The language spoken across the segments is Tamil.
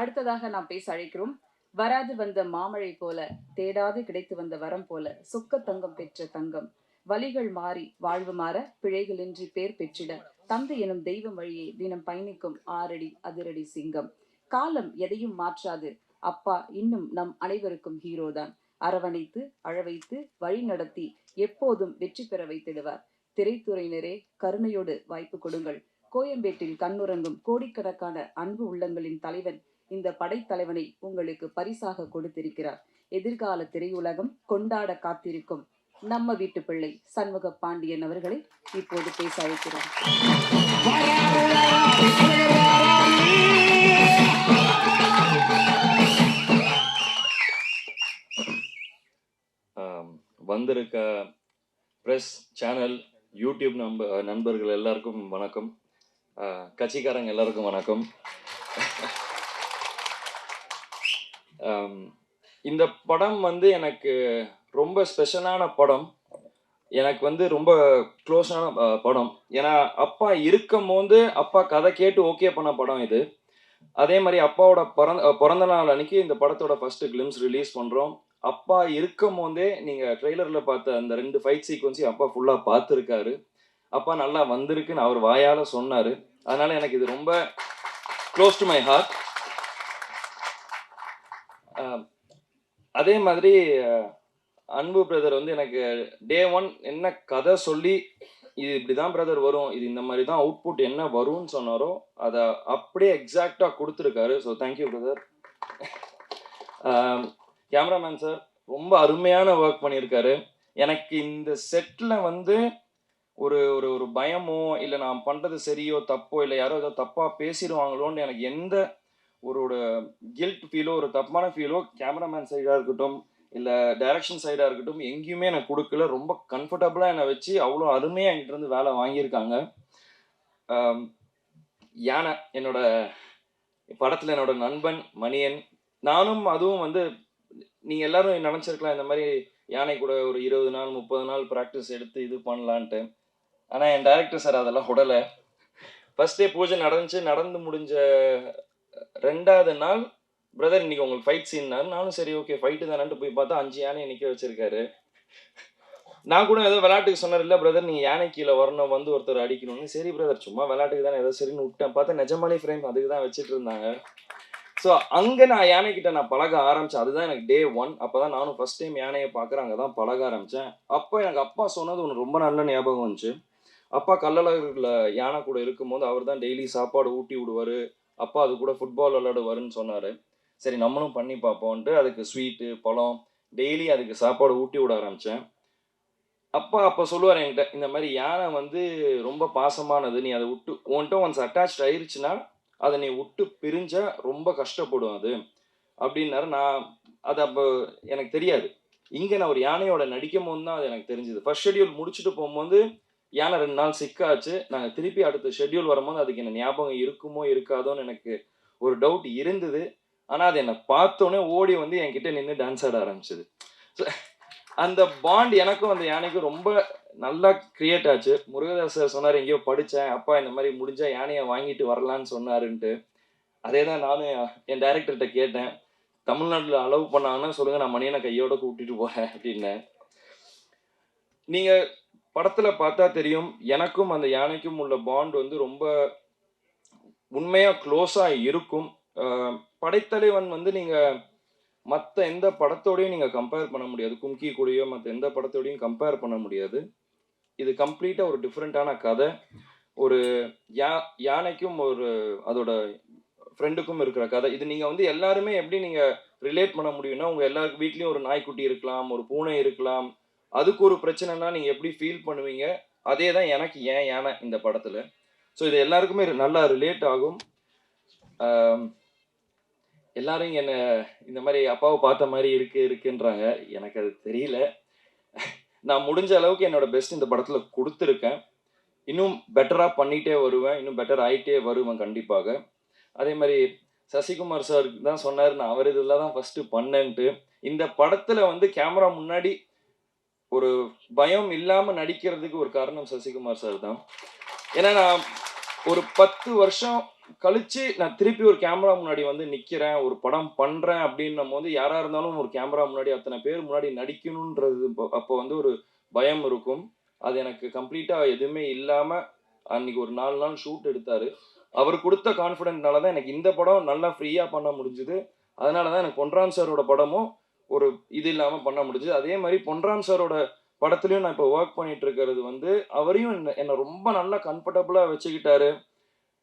அடுத்ததாக நாம் பேச அழைக்கிறோம் வராது வந்த மாமழை போல தேடாது கிடைத்து வந்த வரம் போல சொக்க தங்கம் பெற்ற தங்கம். வலிகள் மாறி வாழ்வு மாற பிழைகளின்றி பேர் பெற்றிட தந்தை எனும் தெய்வம் வழியே தினம் பயணிக்கும் ஆறடி அதிரடி சிங்கம். காலம் எதையும் மாற்றாது அப்பா இன்னும் நம் அனைவருக்கும் ஹீரோதான் அரவணைத்து அழவைத்து வழி நடத்தி எப்போதும் வெற்றி பெற வைத்திடுவார். திரைத்துறையினரே கருணையோடு வாய்ப்பு கொடுங்கள். கோயம்பேட்டில் கண்ணுறங்கும் கோடிக்கணக்கான அன்பு உள்ளங்களின் தலைவன் இந்த படைத்தலைவனை உங்களுக்கு பரிசாக கொடுத்திருக்கிறார். எதிர்கால திரையுலகம் கொண்டாட காத்திருக்கும். நம்ம வீட்டு பிள்ளை சண்முக பாண்டியன் அவர்களை இப்போது பேச அழைக்கிறோம். வந்திருக்க ப்ரெஸ் சேனல் யூடியூப் நம்ப நண்பர்கள் எல்லாருக்கும் வணக்கம். கட்சிக்காரங்க எல்லாருக்கும் வணக்கம். இந்த படம் வந்து எனக்கு ரொம்ப ஸ்பெஷலான படம். எனக்கு வந்து ரொம்ப க்ளோஸான படம். ஏன்னா அப்பா இருக்கும் போது அப்பா கதை கேட்டு ஓகே பண்ண படம் இது. அதே மாதிரி அப்பாவோட பிறந்த பிறந்த நாள் அன்னைக்கு இந்த படத்தோட ஃபர்ஸ்ட் கிளிம்ஸ் ரிலீஸ் பண்ணுறோம் அப்பா இருக்கும் போதே நீங்கள் ட்ரெய்லரில் பார்த்த அந்த ரெண்டு ஃபைட் சீக்வன்ஸையும் அப்பா ஃபுல்லாக பார்த்துருக்காரு. அப்பா நல்லா வந்திருக்குன்னு அவர் வாயால் சொன்னார். அதனால் எனக்கு இது ரொம்ப க்ளோஸ் டு மை ஹார்ட் அதே மாதிரி அன்பு பிரதர் வந்து எனக்கு டே ஒன் என்ன கதை சொல்லி இது இப்படிதான் பிரதர் வரும் இது இந்த மாதிரி தான் அவுட்புட் என்ன வரும்னு சொன்னாரோ அதை அப்படியே எக்ஸாக்டாக கொடுத்துருக்காரு. So thank you brother cameraman sir ரொம்ப அருமையான ஒர்க் பண்ணியிருக்காரு. எனக்கு இந்த செட்டில் வந்து ஒரு ஒரு ஒரு பயமோ இல்லை நான் பண்ணுறது சரியோ தப்போ இல்லை யாரோ ஏதோ தப்பாக பேசிடுவாங்களோன்னு எனக்கு எந்த ஒரு ஒரு கில்ட் ஃபீலோ ஒரு தப்பான ஃபீலோ கேமராமேன் சைடாக இருக்கட்டும் இல்லை டைரக்ஷன் சைடாக இருக்கட்டும் எங்கேயுமே எனக்கு கொடுக்கல. ரொம்ப கம்ஃபர்டபுளாக என்னை வச்சு அவ்வளோ அருமையாக என்கிட்ட இருந்து வேலை வாங்கியிருக்காங்க. யானை என்னோட படத்தில் என்னோட நண்பன் மணியன் நானும் அதுவும் வந்து நீங்கள் எல்லாரும் நினச்சிருக்கலாம் இந்த மாதிரி யானை கூட ஒரு இருபது நாள் முப்பது நாள் ப்ராக்டிஸ் எடுத்து இது பண்ணலான்ட்டு. ஆனால் என் டைரக்டர் சார் அதெல்லாம் உடலை. ஃபஸ்ட்டே பூஜை நடந்துச்சு நடந்து முடிஞ்ச ரெண்டாவது நாள் பிரதர் இன்னைக்கு உங்களுக்கு ஃபைட் சீன்னாரு நானும் சரி ஓகே ஃபைட்டு தானேன்ட்டு போய் பார்த்தா அஞ்சு யானையை நிற்க வச்சிருக்காரு. நான் கூட ஏதோ விளையாட்டுக்கு சொன்னார் இல்லை பிரதர் நீங்கள் யானை கீழே வரணும் வந்து ஒருத்தர் அடிக்கணும்னு. சரி பிரதர் சும்மா விளையாட்டுக்கு தானே ஏதோ சரின்னு விட்டேன். பார்த்தா நிஜமாலே ஃப்ரேம் அதுக்கு தான் வச்சுட்டு இருந்தாங்க. ஸோ அங்கே நான் யானைக்கிட்ட நான் பழக ஆரம்பித்தேன் அதுதான் எனக்கு டே ஒன் அப்போ தான் நானும் ஃபர்ஸ்ட் டைம் யானையை பார்க்குறேன் அங்கே தான் பழக ஆரம்பித்தேன் அப்போ எனக்கு அப்பா சொன்னது ஒன்று ரொம்ப நல்ல ஞாபகம் வந்துச்சு. அப்பா கல்லழகரில் யானை கூட இருக்கும்போது அவர் தான் டெய்லி சாப்பாடு ஊட்டி விடுவார். அப்பா அது கூட ஃபுட்பால் விளையாடுவாருன்னு சொன்னார். சரி நம்மளும் பண்ணி பார்ப்போன்ட்டு அதுக்கு ஸ்வீட்டு பழம் டெய்லி அதுக்கு சாப்பாடு ஊட்டி விட ஆரம்பித்தேன் அப்பா அப்போ சொல்லுவார் என்கிட்ட இந்த மாதிரி யானை வந்து ரொம்ப பாசமானது நீ அதை விட்டு உன்கிட்ட ஒன்ஸ் அட்டாச் ஆயிருச்சுன்னா அதை நீ விட்டு பிரிஞ்சா ரொம்ப கஷ்டப்படும் அது. அப்படின்னாரு. நான் அது அப்போ எனக்கு தெரியாது. இங்கே நான் ஒரு யானையோட நடிக்கும் போது தான் அது எனக்கு தெரிஞ்சுது. ஃபர்ஸ்ட் ஷெட்யூல் முடிச்சுட்டு போகும்போது யானை ரெண்டு நாள் சிக்காச்சு நாங்கள் திருப்பி அடுத்த ஷெட்யூல் வரும்போது அதுக்கு என்ன ஞாபகம் இருக்குமோ இருக்காதோன்னு எனக்கு ஒரு டவுட் இருந்தது. ஆனால் அது என்னை பார்த்தோன்னே ஓடி வந்து என்கிட்ட நின்று டான்ஸ் ஆட ஆரம்பிச்சது. அந்த பாண்ட் எனக்கும் அந்த யானைக்கும் ரொம்ப நல்லா கிரியேட் ஆச்சு. முருகதாசர் சொன்னார் எங்கேயோ படித்தேன் அப்பா இந்த மாதிரி முடிஞ்சால் யானையை வாங்கிட்டு வரலான்னு சொன்னாருன்ட்டு. அதே தான் நானும் என் டைரக்டர்கிட்ட கேட்டேன். தமிழ்நாட்டில் அலோவ் பண்ணாங்கன்னா சொல்லுங்கள் நான் மணியனை கையோட கூட்டிட்டு போகிறேன் அப்படின்னேன். நீங்கள் படத்தில் பார்த்தா தெரியும் எனக்கும் அந்த யானைக்கும் உள்ள பாண்ட் வந்து ரொம்ப உண்மையாக க்ளோஸாக இருக்கும். படைத்தலைவன் வந்து நீங்கள் மற்ற எந்த படத்தோடையும் நீங்கள் கம்பேர் பண்ண முடியாது. கும்கி கூடயோ மற்ற எந்த படத்தோடையும் கம்பேர் பண்ண முடியாது. இது கம்ப்ளீட்டாக ஒரு டிஃப்ரெண்ட்டான கதை. ஒரு யா யானைக்கும் ஒரு அதோட ஃப்ரெண்டுக்கும் இருக்கிற கதை. இது நீங்கள் வந்து எல்லாருமே எப்படி நீங்கள் ரிலேட் பண்ண முடியும்னா உங்கள் எல்லாருக்கு வீட்லேயும் ஒரு நாய்க்குட்டி இருக்கலாம் ஒரு பூனை இருக்கலாம் அதுக்கு ஒரு பிரச்சனைனா நீங்கள் எப்படி ஃபீல் பண்ணுவீங்க? அதே தான் எனக்கு ஏன் யானை இந்த படத்தில். ஸோ இது எல்லாருக்குமே நல்லா ரிலேட் ஆகும். எல்லாரும் என்ன இந்த மாதிரி அப்பாவை பார்த்த மாதிரி இருக்கு இருக்குன்றாங்க. எனக்கு அது தெரியல. நான் முடிஞ்ச அளவுக்கு என்னோட பெஸ்ட் இந்த படத்தில் கொடுத்துருக்கேன். இன்னும் பெட்டராக பண்ணிகிட்டே வருவேன். இன்னும் பெட்டர் ஆகிட்டே வருவேன் கண்டிப்பாக. அதே மாதிரி சசிகுமார் சார் தான் சொன்னார் நான் அவர் இதில் தான் ஃபஸ்ட்டு பண்ணேன்ட்டு. இந்த படத்தில் வந்து கேமரா முன்னாடி ஒரு பயம் இல்லாமல் நடிக்கிறதுக்கு ஒரு காரணம் சசிகுமார் சார் தான். ஏன்னா நான் ஒரு பத்து வருஷம் கழிச்சு நான் திருப்பி ஒரு கேமரா முன்னாடி வந்து நிக்கிறேன் ஒரு படம் பண்றேன் அப்படின்னும் போது யாரா இருந்தாலும் ஒரு கேமரா முன்னாடி அத்தனை பேர் முன்னாடி நடிக்கணுன்றது அப்போ வந்து ஒரு பயம் இருக்கும். அது எனக்கு கம்ப்ளீட்டா எதுவுமே இல்லாம அன்னைக்கு ஒரு நாலு நாள் ஷூட் எடுத்தாரு. அவர் கொடுத்த கான்ஃபிடென்ட்னால தான் எனக்கு இந்த படம் நல்லா ஃப்ரீயா பண்ண முடிஞ்சுது. அதனால தான் எனக்கு பொன்ராம் சாரோட படமும் ஒரு இது இல்லாம பண்ண முடிஞ்சது. அதே மாதிரி பொன்ராம் சாரோட படத்துலயும் நான் இப்போ ஒர்க் பண்ணிட்டு இருக்கிறது வந்து அவரையும் என்ன- என்னை ரொம்ப நல்லா கம்ஃபர்டபுளா வச்சுக்கிட்டாரு.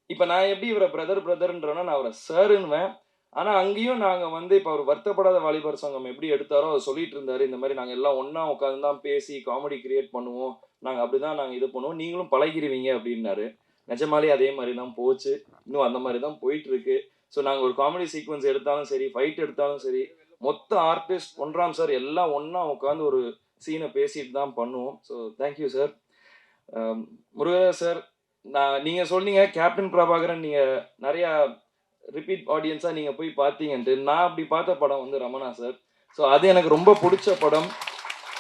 இப்ப நான் எப்படி இவரை பிரதர் பிரதர்ன்றேன்னா நான் அவரை சாருன்னுவேன் ஆனா அங்கேயும் நாங்க வந்து இப்ப அவர் வருத்தப்படாத வாலிபர் சங்கம் எப்படி எடுத்தாரோ அதை சொல்லிட்டு இருந்தாரு இந்த மாதிரி நாங்க எல்லாம் ஒன்றா உட்காந்து தான் பேசி காமெடி கிரியேட் பண்ணுவோம். நாங்க அப்படிதான் நாங்க இது பண்ணுவோம். நீங்களும் பழகிடுவீங்க அப்படின்னாரு. நிஜமாலே அதே மாதிரி தான் போச்சு. இன்னும் அந்த மாதிரி தான் போயிட்டு இருக்கு. ஸோ நாங்கள் ஒரு காமெடி சீக்வன்ஸ் எடுத்தாலும் சரி ஃபைட் எடுத்தாலும் சரி மொத்த ஆர்டிஸ்ட் ஒன்றாம் சார் எல்லாம் ஒன்றா உட்காந்து ஒரு சீனை பேசிட்டு தான் பண்ணுவோம். So thank you sir Muruga sir நான் நீங்கள் சொன்னீங்க கேப்டன் பிரபாகரன் நீங்கள் நிறையா ரிப்பீட் ஆடியன்ஸாக நீங்கள் போய் பார்த்தீங்கன்ட்டு நான் அப்படி பார்த்த படம் வந்து ரமணா சார் ஸோ அது எனக்கு ரொம்ப பிடிச்ச படம்.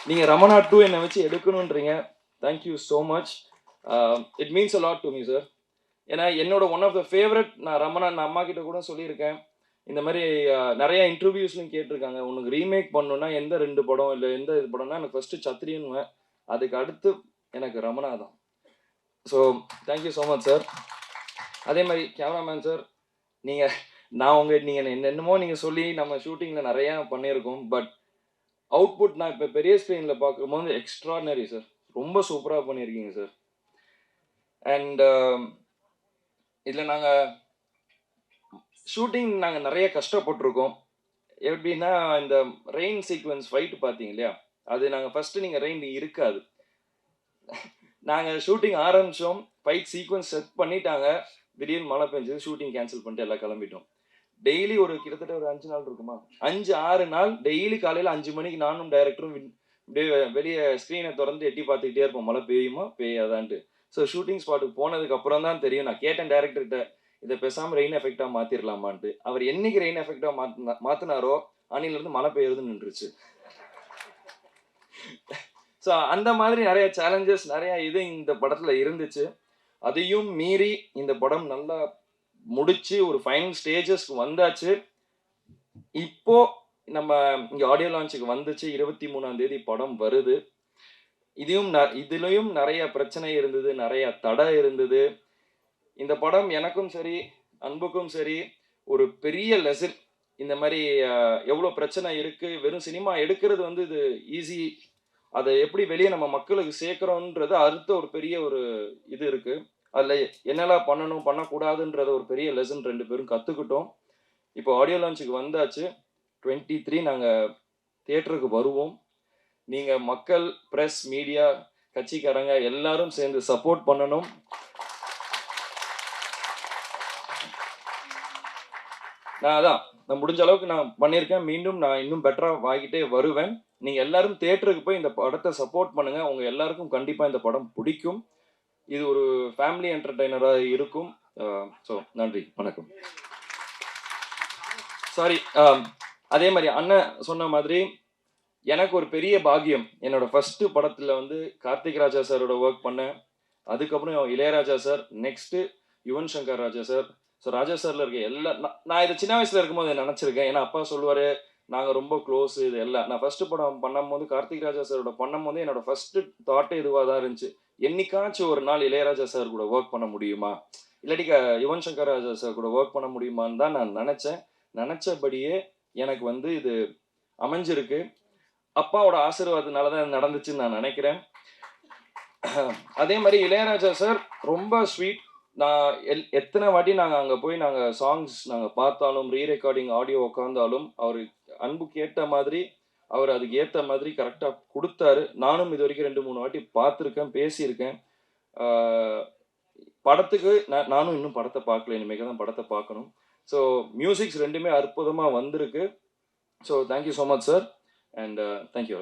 நீங்கள் ரமணா டூ என்னை வச்சு எடுக்கணுன்றீங்க. Thank you so much it means a lot to me sir ஏன்னா என்னோட ஒன் ஆஃப் த ஃபேவரட் நான் ரமணா நான் அம்மா கிட்ட கூட சொல்லியிருக்கேன். இந்த மாதிரி நிறைய இன்டர்வியூஸ்லையும் கேட்டிருக்காங்க. உனக்கு ரீமேக் பண்ணுன்னா எந்த ரெண்டு படம் இல்லை எந்த இது படம்னா எனக்கு ஃபர்ஸ்ட் சத்திரியன்னுவேன் அதுக்கு அடுத்து எனக்கு ரமணா தான். So thank you so much sir அதே மாதிரி கேமராமேன் சார் நீங்கள் நான் உங்கள் நீங்கள் என்னென்னமோ நீங்கள் சொல்லி நம்ம ஷூட்டிங்கில் நிறையா பண்ணியிருக்கோம். பட் அவுட்புட் நான் இப்போ பெரிய ஸ்க்ரீனில் பார்க்கும்போது எக்ஸ்ட்ரானரி சார் ரொம்ப சூப்பராக பண்ணியிருக்கீங்க சார் அண்ட் இதில் நாங்கள் ஷூட்டிங் நாங்கள் நிறைய கஷ்டப்பட்டிருக்கோம். எப்படின்னா இந்த ரெயின் சீக்வன்ஸ் ஃபைட்டு பார்த்தீங்க இல்லையா? அது நாங்கள் ஃபஸ்ட்டு நீங்கள் ரெயின் இருக்காது. நாங்கள் ஷூட்டிங் ஆரம்பித்தோம் ஃபைட் சீக்வன்ஸ் செட் பண்ணிட்டாங்க. திடீர்னு மழை பெஞ்சது. ஷூட்டிங் கேன்சல் பண்ணிட்டு எல்லாம் கிளம்பிட்டோம். டெய்லி ஒரு கிட்டத்தட்ட ஒரு அஞ்சு நாள் இருக்குமா? அஞ்சு ஆறு நாள். டெய்லி காலையில் அஞ்சு மணிக்கு நானும் டைரக்டரும் அப்படியே வெளியே ஸ்க்ரீனை திறந்து எட்டி பார்த்துக்கிட்டே இருப்போம். மழை பெய்யுமா? பெய்யாதான்ட்டு. ஸோ ஷூட்டிங் ஸ்பாட்டுக்கு போனதுக்கு அப்புறம் தான் தெரியும். நான் கேட்டேன் டேரக்டர்கிட்ட இதை பேசாமல் ரெயின் எஃபெக்டாக மாற்றிடலாமான்ட்டு அவர் என்னைக்கு ரெயின் எஃபெக்டாக மாற்றினா மாற்றினாரோ அன்னிலிருந்து மழை பெய்யறது நின்றுச்சு. ஸோ அந்த மாதிரி நிறைய சேலஞ்சஸ் நிறைய இது இந்த படத்துல இருந்துச்சு. அதையும் மீறி இந்த படம் நல்லா முடிச்சு ஒரு ஃபைனல் ஸ்டேஜஸ்க்கு வந்தாச்சு. இப்போ நம்ம இங்க ஆடியோ லான்ச்சுக்கு வந்துச்சு. இருபத்தி மூணாம் தேதி படம் வருது. இதையும் ந- இதுலயும் நிறைய பிரச்சனை இருந்தது நிறைய தடை இருந்தது. இந்த படம் எனக்கும் சரி அன்புக்கும் சரி ஒரு பெரிய லெசன் இந்த மாதிரி எவ்வளோ பிரச்சனை இருக்குது வெறும் சினிமா எடுக்கிறது வந்து இது ஈஸி அதை எப்படி வெளியே நம்ம மக்களுக்கு சேர்க்குறோன்றது அடுத்த ஒரு பெரிய ஒரு இது இருக்குது அதில் என்னெல்லாம் பண்ணணும் பண்ணக்கூடாதுன்றத ஒரு பெரிய லெசன் ரெண்டு பேரும் கற்றுக்கிட்டோம் இப்போ ஆடியோ லான்ச்சுக்கு வந்தாச்சு. டுவெண்ட்டி த்ரீ நாங்கள் தியேட்டருக்கு வருவோம். நீங்கள் மக்கள் ப்ரெஸ் மீடியா கட்சிக்காரங்க எல்லாரும் சேர்ந்து சப்போர்ட் பண்ணணும். நான் அதான் நான் முடிஞ்ச அளவுக்கு நான் பண்ணியிருக்கேன். மீண்டும் நான் இன்னும் பெட்டராக வாங்கிட்டே வருவேன். நீங்கள் எல்லாரும் தேட்டருக்கு போய் இந்த படத்தை சப்போர்ட் பண்ணுங்க. உங்கள் எல்லாருக்கும் கண்டிப்பாக இந்த படம் பிடிக்கும். இது ஒரு ஃபேமிலி என்டர்டைனராக இருக்கும். ஸோ நன்றி. வணக்கம். சாரி அதே மாதிரி அண்ணன் சொன்ன மாதிரி எனக்கு ஒரு பெரிய பாக்கியம். என்னோட ஃபஸ்ட்டு படத்தில் வந்து கார்த்திக் ராஜா சாரோட ஒர்க் பண்ணேன். அதுக்கப்புறம் Ilaiyaraaja sir next Yuvan Shankar Raja sir so Raja சார்ல இருக்க எல்லா நான் நான் இதை சின்ன வயசுல இருக்கும்போது இதை நினைச்சிருக்கேன். ஏன்னா அப்பா சொல்லுவாரு நாங்கள் ரொம்ப க்ளோஸ் இது எல்லாம். நான் ஃபர்ஸ்ட் படம் பண்ணும்போது கார்த்திக் ராஜா சாரோட பண்ணும்போது என்னோட ஃபர்ஸ்ட் தாட்டே இதுவாக தான் இருந்துச்சு. என்னைக்காச்சும் ஒரு நாள் இளையராஜா சார் கூட ஒர்க் பண்ண முடியுமா? இல்லாட்டி யுவன் சங்கர் ராஜா சார் கூட ஒர்க் பண்ண முடியுமான்னு தான் நான் நினச்சேன். நினச்சபடியே எனக்கு வந்து இது அமைஞ்சிருக்கு. அப்பாவோட ஆசீர்வாதத்தினால தான் இது நடந்துச்சுன்னு நான் நினைக்கிறேன். அதே மாதிரி இளையராஜா சார் ரொம்ப ஸ்வீட் நான் எல் எத்தனை வாட்டி நாங்கள் அங்கே போய் நாங்கள் சாங்ஸ் நாங்கள் பார்த்தாலும் ரீ ரெக்கார்டிங் ஆடியோ உட்காந்தாலும் அவர் அன்புக்கு ஏற்ற மாதிரி அவர் அதுக்கு ஏற்ற மாதிரி கரெக்டாக கொடுத்தாரு. நானும் இது வரைக்கும் ரெண்டு மூணு வாட்டி பார்த்துருக்கேன் பேசியிருக்கேன். படத்துக்கு நான் நானும் இன்னும் படத்தை பார்க்கல. இனிமேல் தான் படத்தை பார்க்கணும். ஸோ மியூசிக்ஸ் ரெண்டுமே அற்புதமாக வந்திருக்கு. So thank you so much sir and thank you